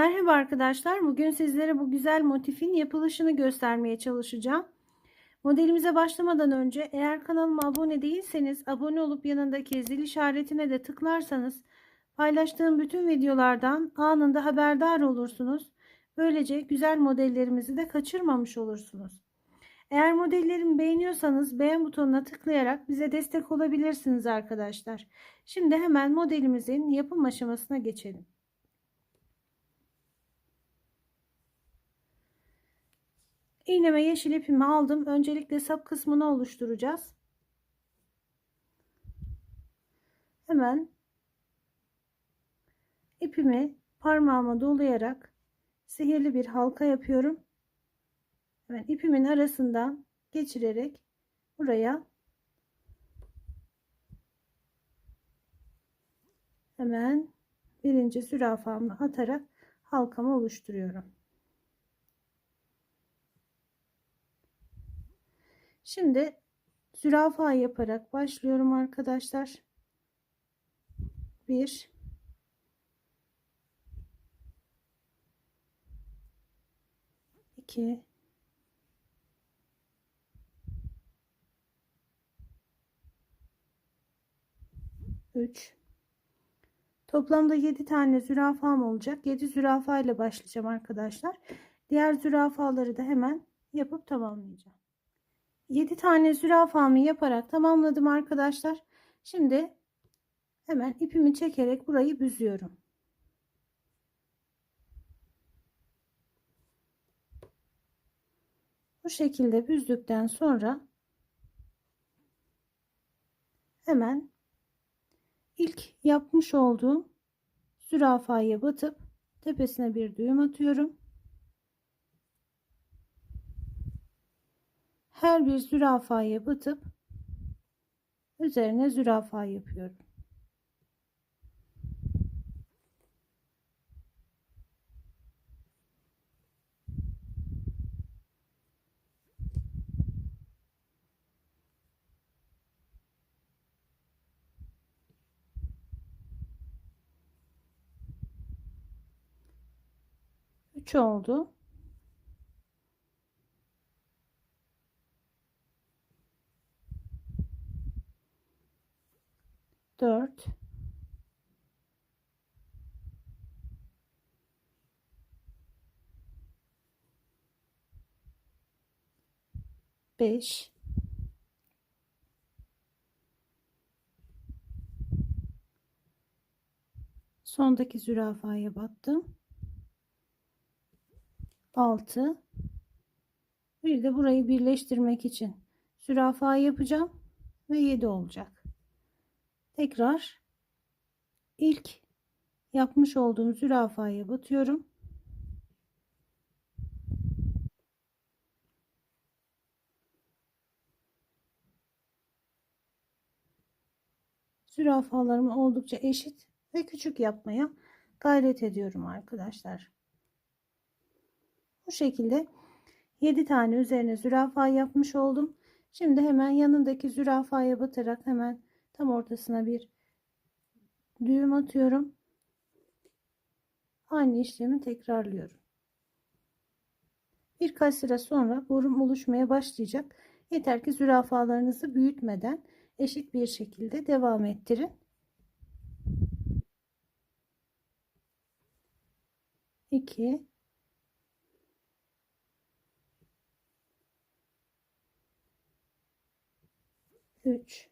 Merhaba arkadaşlar. Bugün sizlere bu güzel motifin yapılışını göstermeye çalışacağım. Modelimize başlamadan önce eğer kanalıma abone değilseniz abone olup yanındaki zil işaretine de tıklarsanız paylaştığım bütün videolardan anında haberdar olursunuz. Böylece güzel modellerimizi de kaçırmamış olursunuz. Eğer modellerimi beğeniyorsanız beğen butonuna tıklayarak bize destek olabilirsiniz arkadaşlar. Şimdi hemen modelimizin yapım aşamasına geçelim. İğneme yeşil ipimi aldım. Öncelikle sap kısmını oluşturacağız. Hemen ipimi parmağıma dolayarak sihirli bir halka yapıyorum. Hemen ipimin arasından geçirerek buraya hemen birinci zürafamı atarak halkamı oluşturuyorum. Şimdi zürafa yaparak başlıyorum arkadaşlar. 1 2 3 Toplamda 7 tane zürafam olacak. 7 zürafa ile başlayacağım arkadaşlar. Diğer zürafaları da hemen yapıp tamamlayacağım. 7 tane zürafamı yaparak tamamladım arkadaşlar. Şimdi hemen ipimi çekerek burayı büzüyorum. Bu şekilde büzdükten sonra hemen ilk yapmış olduğum zürafaya batıp tepesine bir düğüm atıyorum. Her bir zürafaya batıp üzerine zürafa yapıyorum. Üç oldu. 4 5 sondaki zürafaya battım. 6 bir de burayı birleştirmek için zürafa yapacağım ve 7 olacak tekrar ilk yapmış olduğum zürafaya batıyorum. Zürafalarımı oldukça eşit ve küçük yapmaya gayret ediyorum arkadaşlar. Bu şekilde 7 tane üzerine zürafa yapmış oldum. Şimdi hemen yanındaki zürafaya batarak hemen tam ortasına bir düğüm atıyorum. Aynı işlemi tekrarlıyorum. Birkaç sıra sonra borum oluşmaya başlayacak. Yeter ki zürafalarınızı büyütmeden eşit bir şekilde devam ettirin. 2 3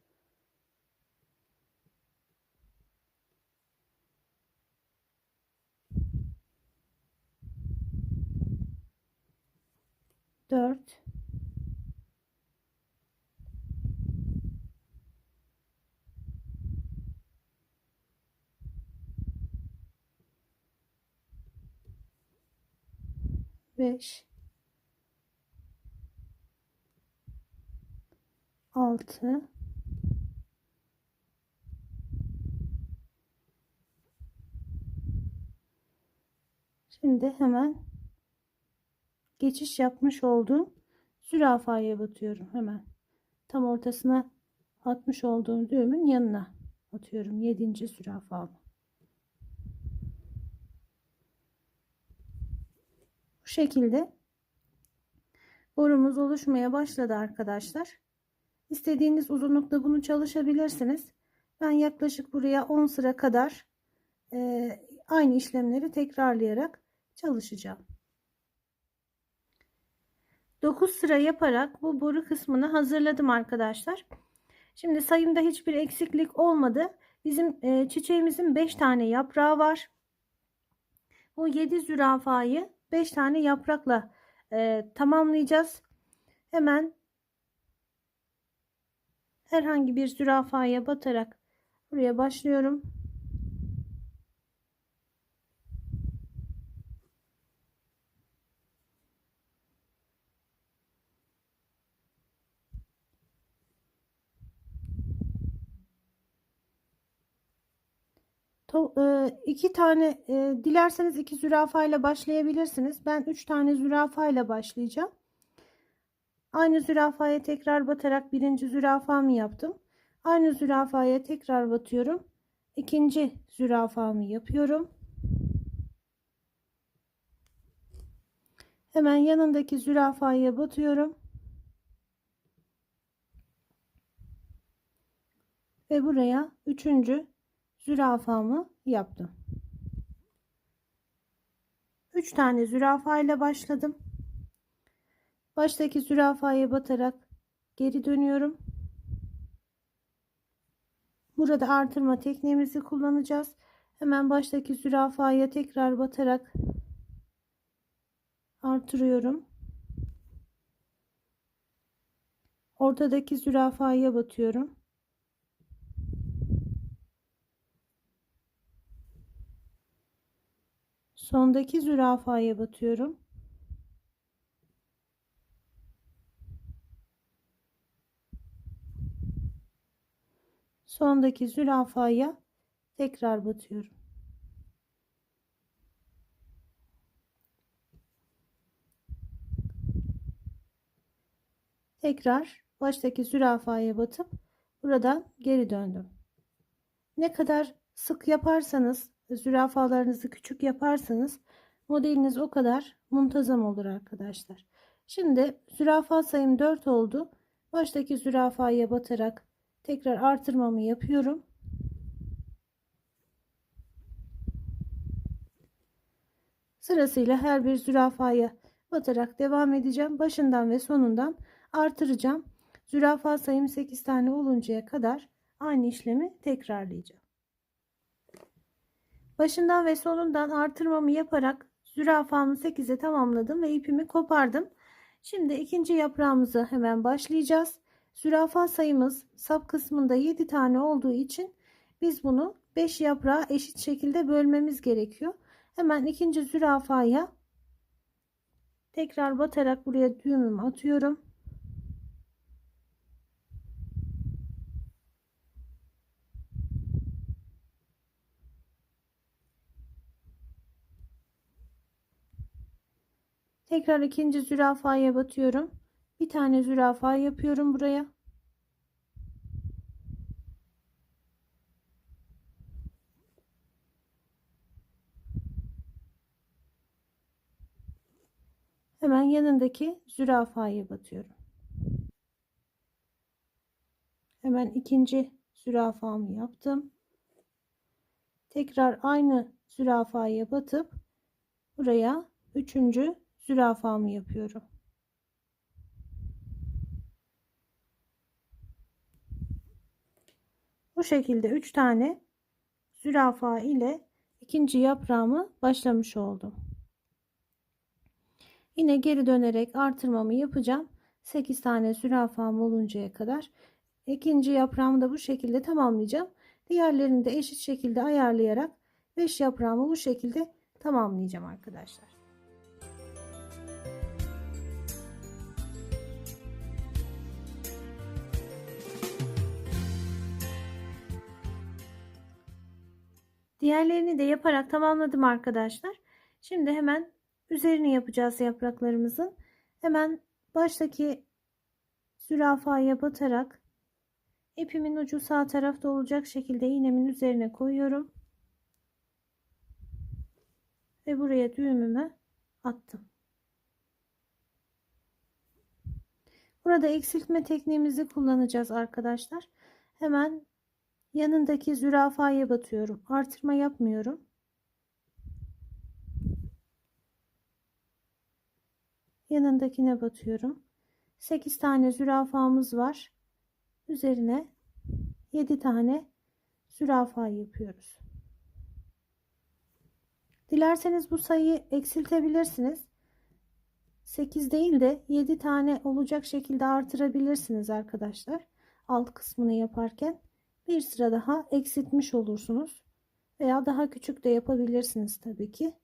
4 5 6 Şimdi hemen geçiş yapmış olduğum zürafaya batıyorum hemen. Tam ortasına atmış olduğum düğümün yanına atıyorum. 7. zürafamı. Bu şekilde borumuz oluşmaya başladı arkadaşlar. İstediğiniz uzunlukta bunu çalışabilirsiniz. Ben yaklaşık buraya 10 sıra kadar e, aynı işlemleri tekrarlayarak çalışacağım. 9 sıra yaparak bu boru kısmını hazırladım arkadaşlar. Şimdi sayımda hiçbir eksiklik olmadı. Bizim e, çiçeğimizin 5 tane yaprağı var. Bu 7 zürafayı 5 tane yaprakla e, tamamlayacağız. Hemen herhangi bir zürafaya batarak buraya başlıyorum. İki tane e, dilerseniz iki zürafa ile başlayabilirsiniz. Ben üç tane zürafa ile başlayacağım. Aynı zürafaya tekrar batarak birinci zürafamı yaptım. Aynı zürafaya tekrar batıyorum. İkinci zürafamı yapıyorum. Hemen yanındaki zürafaya batıyorum. Ve buraya üçüncü zürafamı yaptım. 3 tane zürafa ile başladım. Baştaki zürafaya batarak geri dönüyorum. Burada artırma tekniğimizi kullanacağız. Hemen baştaki zürafaya tekrar batarak artırıyorum. Ortadaki zürafaya batıyorum. Sondaki zürafaya batıyorum. Sondaki zürafaya tekrar batıyorum. Tekrar baştaki zürafaya batıp buradan geri döndüm. Ne kadar sık yaparsanız zürafalarınızı küçük yaparsanız modeliniz o kadar muntazam olur arkadaşlar. Şimdi zürafa sayım 4 oldu. Baştaki zürafaya batarak tekrar artırmamı yapıyorum. Sırasıyla her bir zürafaya batarak devam edeceğim. Başından ve sonundan artıracağım. Zürafa sayım 8 tane oluncaya kadar aynı işlemi tekrarlayacağım. Başından ve sonundan artırmamı yaparak zürafamı 8'e tamamladım ve ipimi kopardım. Şimdi ikinci yaprağımızı hemen başlayacağız. Zürafa sayımız sap kısmında 7 tane olduğu için biz bunu 5 yaprağa eşit şekilde bölmemiz gerekiyor. Hemen ikinci zürafaya tekrar batarak buraya düğümümü atıyorum. Tekrar ikinci zürafaya batıyorum. Bir tane zürafa yapıyorum buraya. Hemen yanındaki zürafaya batıyorum. Hemen ikinci zürafamı yaptım. Tekrar aynı zürafaya batıp buraya üçüncü zürafamı yapıyorum. Bu şekilde 3 tane zürafa ile ikinci yaprağımı başlamış oldum. Yine geri dönerek artırmamı yapacağım. 8 tane zürafam oluncaya kadar. ikinci yaprağımı da bu şekilde tamamlayacağım. Diğerlerini de eşit şekilde ayarlayarak 5 yaprağımı bu şekilde tamamlayacağım arkadaşlar. Diğerlerini de yaparak tamamladım arkadaşlar. Şimdi hemen üzerini yapacağız yapraklarımızın. Hemen baştaki zürafaya batarak ipimin ucu sağ tarafta olacak şekilde iğnemin üzerine koyuyorum. Ve buraya düğümümü attım. Burada eksiltme tekniğimizi kullanacağız arkadaşlar. Hemen yanındaki zürafaya batıyorum. Artırma yapmıyorum. Yanındakine batıyorum. 8 tane zürafamız var. Üzerine 7 tane zürafa yapıyoruz. Dilerseniz bu sayıyı eksiltebilirsiniz. 8 değil de 7 tane olacak şekilde artırabilirsiniz arkadaşlar. Alt kısmını yaparken bir sıra daha eksiltmiş olursunuz. Veya daha küçük de yapabilirsiniz tabii ki.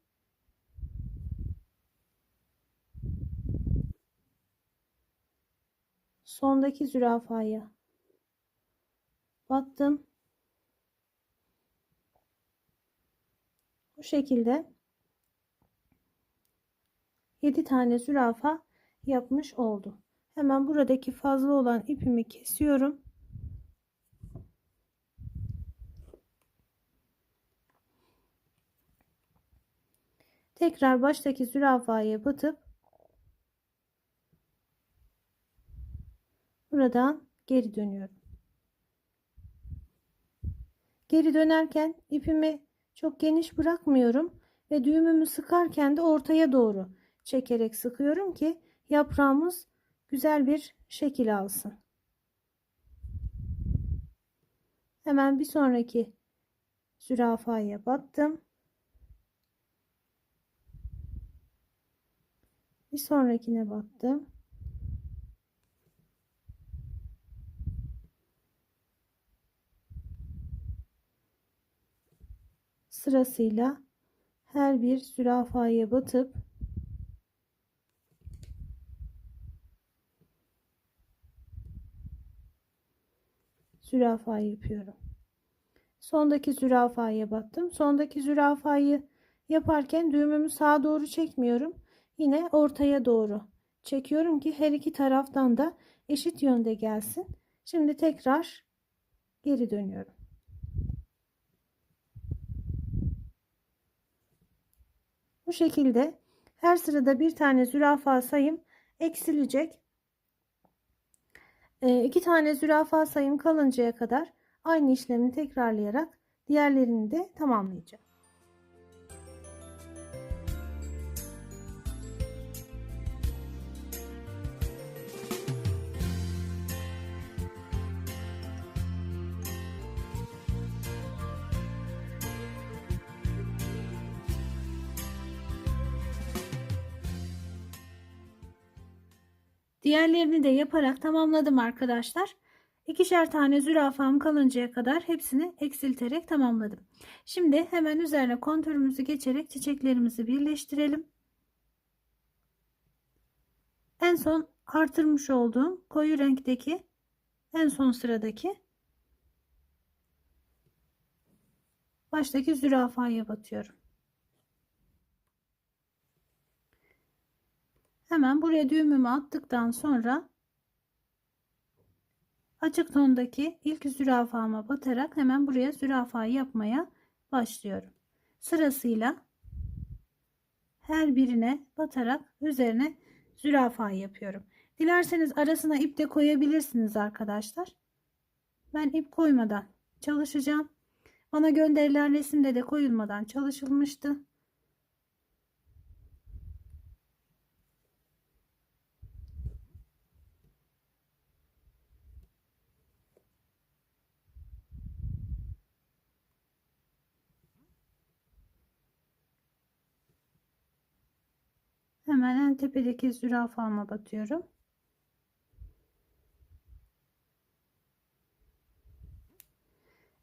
Sondaki zürafaya battım. Bu şekilde 7 tane zürafa yapmış oldu. Hemen buradaki fazla olan ipimi kesiyorum. Tekrar baştaki zürafaya batıp buradan geri dönüyorum. Geri dönerken ipimi çok geniş bırakmıyorum ve düğümümü sıkarken de ortaya doğru çekerek sıkıyorum ki yaprağımız güzel bir şekil alsın. Hemen bir sonraki zürafaya battım. Bir sonrakine battım. Sırasıyla her bir zürafaya batıp zürafa yapıyorum. Sondaki zürafaya battım. Sondaki zürafayı yaparken düğümümü sağa doğru çekmiyorum. Yine ortaya doğru çekiyorum ki her iki taraftan da eşit yönde gelsin. Şimdi tekrar geri dönüyorum. Bu şekilde her sırada bir tane zürafa sayım eksilecek. E, iki tane zürafa sayım kalıncaya kadar aynı işlemi tekrarlayarak diğerlerini de tamamlayacağım. Diğerlerini de yaparak tamamladım arkadaşlar. İkişer tane zürafam kalıncaya kadar hepsini eksilterek tamamladım. Şimdi hemen üzerine kontörümüzü geçerek çiçeklerimizi birleştirelim. En son artırmış olduğum koyu renkteki en son sıradaki baştaki zürafaya batıyorum. Hemen buraya düğümümü attıktan sonra açık tondaki ilk zürafama batarak hemen buraya zürafa yapmaya başlıyorum. Sırasıyla her birine batarak üzerine zürafa yapıyorum. Dilerseniz arasına ip de koyabilirsiniz arkadaşlar. Ben ip koymadan çalışacağım. Bana gönderilen resimde de koyulmadan çalışılmıştı. Hemen en tepedeki zürafama batıyorum.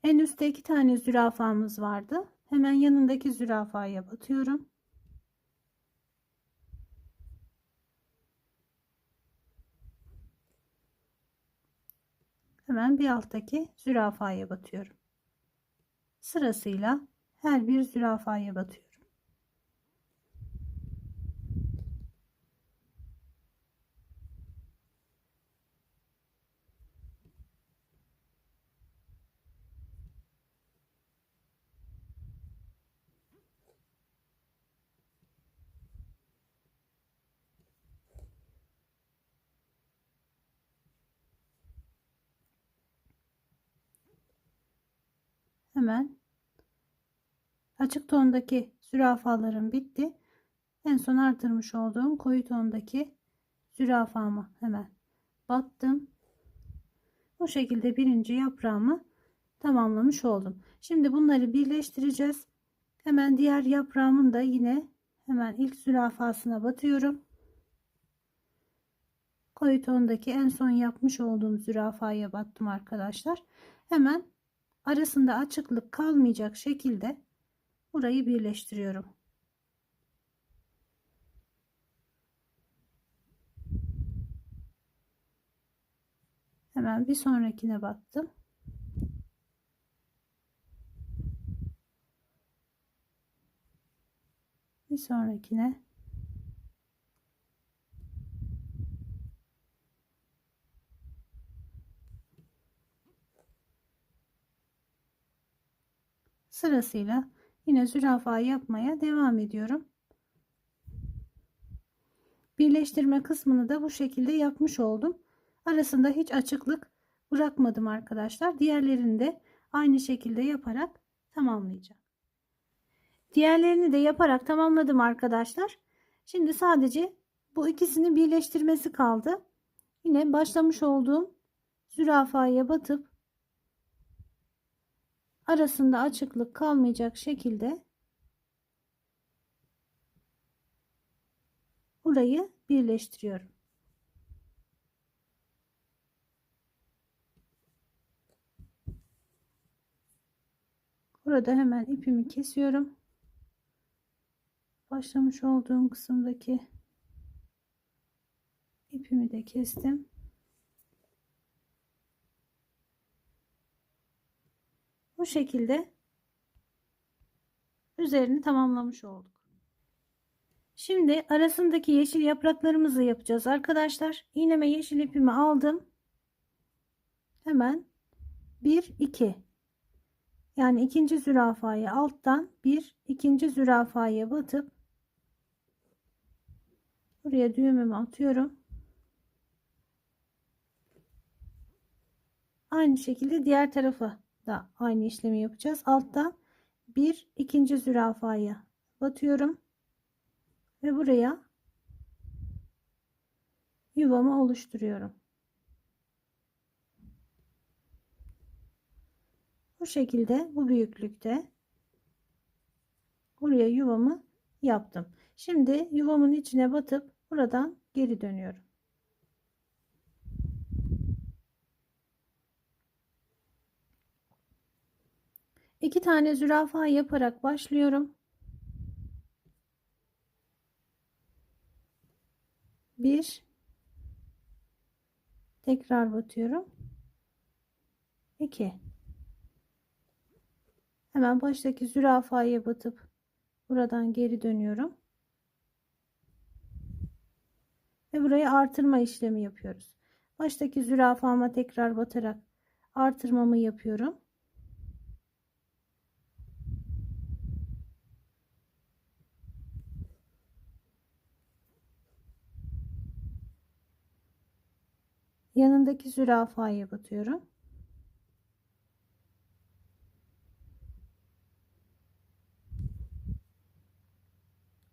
En üstte iki tane zürafamız vardı. Hemen yanındaki zürafaya batıyorum. Hemen bir alttaki zürafaya batıyorum. Sırasıyla her bir zürafaya batıyorum. Hemen açık tondaki zürafalarım bitti. En son artırmış olduğum koyu tondaki zürafamı hemen battım. Bu şekilde birinci yaprağımı tamamlamış oldum. Şimdi bunları birleştireceğiz. Hemen diğer yaprağımın da yine hemen ilk zürafasına batıyorum. Koyu tondaki en son yapmış olduğum zürafaya battım arkadaşlar. Hemen arasında açıklık kalmayacak şekilde burayı birleştiriyorum. Hemen bir sonrakine battım. Bir sonrakine sırasıyla yine zürafa yapmaya devam ediyorum. Birleştirme kısmını da bu şekilde yapmış oldum. Arasında hiç açıklık bırakmadım arkadaşlar. Diğerlerini de aynı şekilde yaparak tamamlayacağım. Diğerlerini de yaparak tamamladım arkadaşlar. Şimdi sadece bu ikisini birleştirmesi kaldı. Yine başlamış olduğum zürafaya batıp arasında açıklık kalmayacak şekilde burayı birleştiriyorum. Burada hemen ipimi kesiyorum. Başlamış olduğum kısımdaki ipimi de kestim. Bu şekilde üzerini tamamlamış olduk. Şimdi arasındaki yeşil yapraklarımızı yapacağız arkadaşlar. İğneme yeşil ipimi aldım. Hemen 1 2 yani ikinci zürafayı alttan bir ikinci zürafaya batıp buraya düğümümü atıyorum. Aynı şekilde diğer tarafa da aynı işlemi yapacağız. Alttan bir ikinci zürafaya batıyorum ve buraya yuvamı oluşturuyorum. Bu şekilde bu büyüklükte buraya yuvamı yaptım. Şimdi yuvamın içine batıp buradan geri dönüyorum. İki tane zürafa yaparak başlıyorum. Bir tekrar batıyorum. İki hemen baştaki zürafaya batıp buradan geri dönüyorum. Ve buraya artırma işlemi yapıyoruz. Baştaki zürafama tekrar batarak artırmamı yapıyorum. Yanındaki zürafaya batıyorum.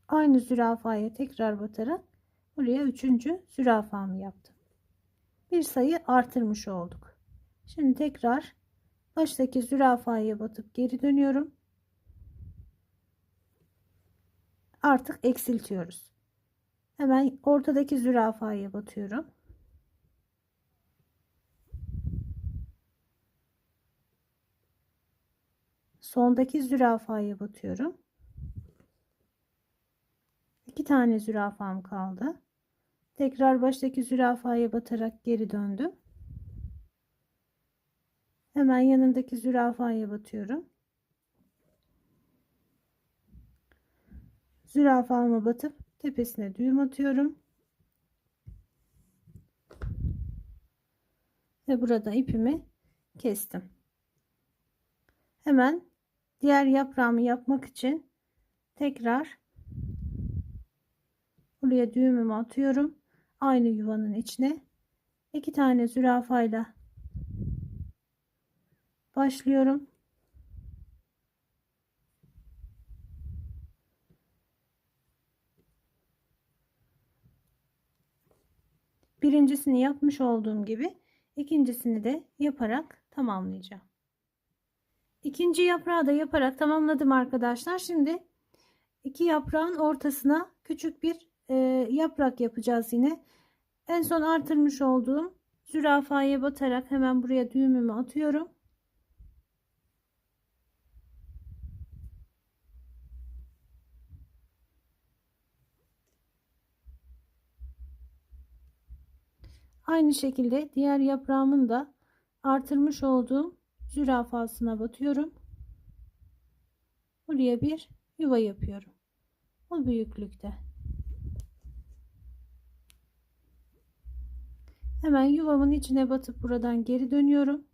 Aynı zürafaya tekrar batarak buraya üçüncü zürafamı yaptım. Bir sayı artırmış olduk. Şimdi tekrar baştaki zürafaya batıp geri dönüyorum. Artık eksiltiyoruz. Hemen ortadaki zürafaya batıyorum. Sondaki zürafaya batıyorum. İki tane zürafam kaldı. Tekrar baştaki zürafaya batarak geri döndüm. Hemen yanındaki zürafaya batıyorum. Zürafama batıp tepesine düğüm atıyorum. Ve burada ipimi kestim. Hemen diğer yaprağımı yapmak için tekrar buraya düğümümü atıyorum. Aynı yuvanın içine iki tane zürafayla başlıyorum. Birincisini yapmış olduğum gibi ikincisini de yaparak tamamlayacağım. İkinci yaprağı da yaparak tamamladım arkadaşlar. Şimdi iki yaprağın ortasına küçük bir e, yaprak yapacağız yine. En son artırmış olduğum zürafaya batarak hemen buraya düğümümü atıyorum. Aynı şekilde diğer yaprağımın da artırmış olduğum zürafasına batıyorum. Buraya bir yuva yapıyorum. Bu büyüklükte. Hemen yuvamın içine batıp buradan geri dönüyorum.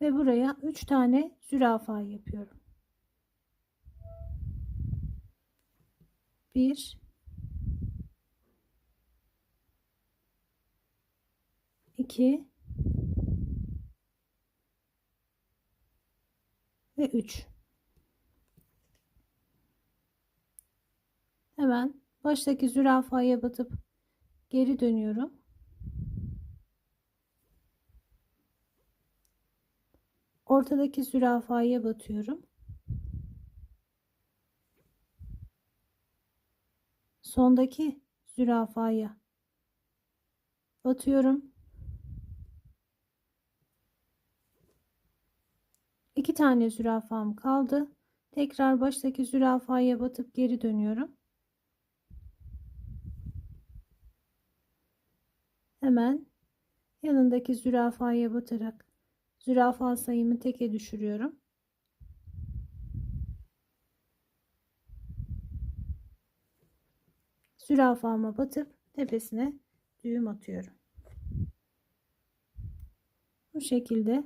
Ve buraya 3 tane zürafa yapıyorum. 1 2 ve 3 hemen baştaki zürafaya batıp geri dönüyorum. Ortadaki zürafaya batıyorum. Sondaki zürafaya batıyorum İki tane zürafam kaldı. Tekrar baştaki zürafaya batıp geri dönüyorum. Hemen yanındaki zürafaya batarak zürafa sayımı teke düşürüyorum. Zürafama batıp tepesine düğüm atıyorum. Bu şekilde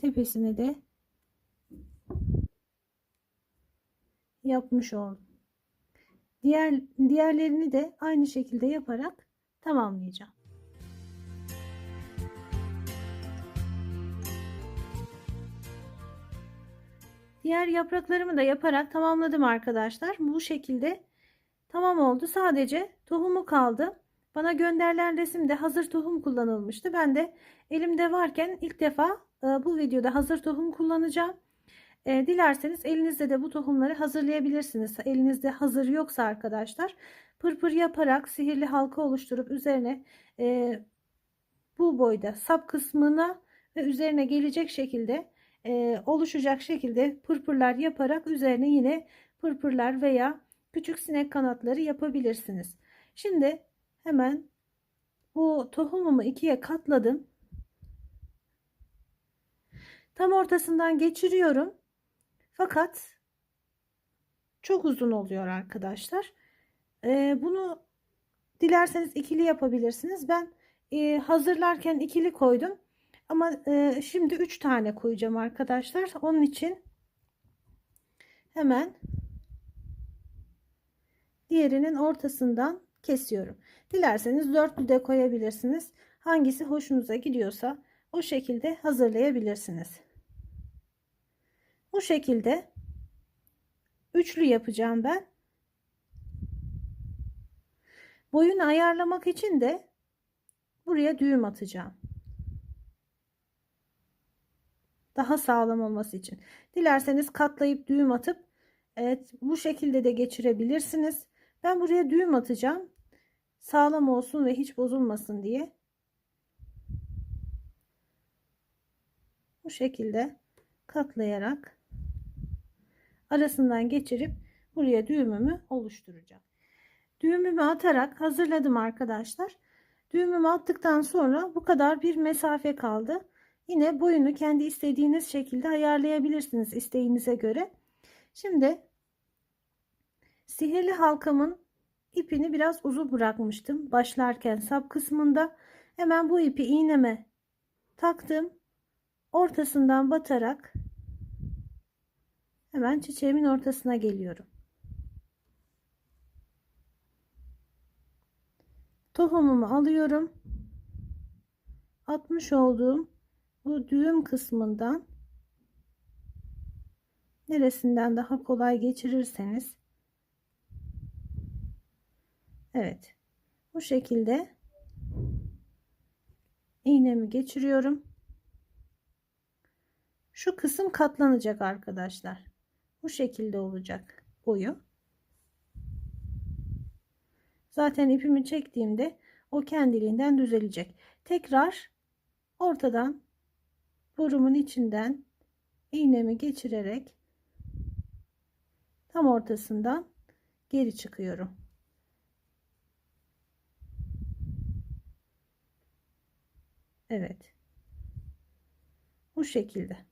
tepesine de yapmış oldum. Diğer diğerlerini de aynı şekilde yaparak tamamlayacağım. Diğer yapraklarımı da yaparak tamamladım arkadaşlar. Bu şekilde tamam oldu. Sadece tohumu kaldı. Bana gönderilen resimde hazır tohum kullanılmıştı. Ben de elimde varken ilk defa bu videoda hazır tohum kullanacağım. E, dilerseniz elinizde de bu tohumları hazırlayabilirsiniz. Elinizde hazır yoksa arkadaşlar pırpır yaparak sihirli halka oluşturup üzerine e, bu boyda sap kısmına ve üzerine gelecek şekilde e, oluşacak şekilde pırpırlar yaparak üzerine yine pırpırlar veya küçük sinek kanatları yapabilirsiniz. Şimdi hemen bu tohumumu ikiye katladım. Tam ortasından geçiriyorum. Fakat çok uzun oluyor arkadaşlar. Ee, bunu dilerseniz ikili yapabilirsiniz. Ben e, hazırlarken ikili koydum. Ama e, şimdi 3 tane koyacağım arkadaşlar. Onun için hemen diğerinin ortasından kesiyorum. Dilerseniz dörtlü de koyabilirsiniz. Hangisi hoşunuza gidiyorsa o şekilde hazırlayabilirsiniz. Bu şekilde üçlü yapacağım ben. Boyunu ayarlamak için de buraya düğüm atacağım. Daha sağlam olması için. Dilerseniz katlayıp düğüm atıp evet bu şekilde de geçirebilirsiniz. Ben buraya düğüm atacağım. Sağlam olsun ve hiç bozulmasın diye. Bu şekilde katlayarak arasından geçirip buraya düğümümü oluşturacağım. Düğümümü atarak hazırladım arkadaşlar. Düğümümü attıktan sonra bu kadar bir mesafe kaldı. Yine boyunu kendi istediğiniz şekilde ayarlayabilirsiniz isteğinize göre. Şimdi sihirli halkamın ipini biraz uzun bırakmıştım. Başlarken sap kısmında hemen bu ipi iğneme taktım. Ortasından batarak Hemen çiçeğimin ortasına geliyorum. Tohumumu alıyorum. Atmış olduğum bu düğüm kısmından neresinden daha kolay geçirirseniz Evet. Bu şekilde iğnemi geçiriyorum. Şu kısım katlanacak arkadaşlar. Bu şekilde olacak boyu. Zaten ipimi çektiğimde o kendiliğinden düzelecek. Tekrar ortadan borumun içinden iğnemi geçirerek tam ortasından geri çıkıyorum. Evet. Bu şekilde.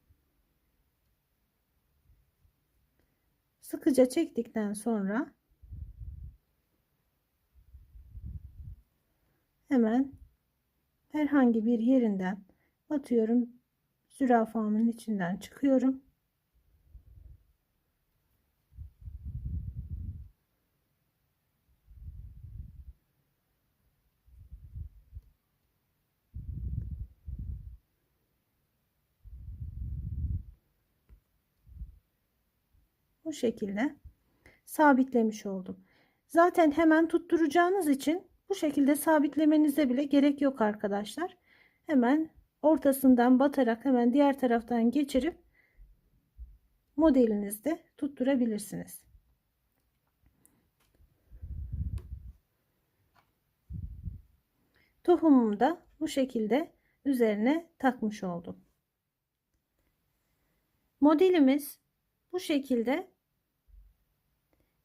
Sıkıca çektikten sonra hemen herhangi bir yerinden atıyorum zürafamın içinden çıkıyorum. Bu şekilde sabitlemiş oldum. Zaten hemen tutturacağınız için bu şekilde sabitlemenize bile gerek yok arkadaşlar. Hemen ortasından batarak hemen diğer taraftan geçirip modelinizde tutturabilirsiniz. Tohumumu da bu şekilde üzerine takmış oldum. Modelimiz bu şekilde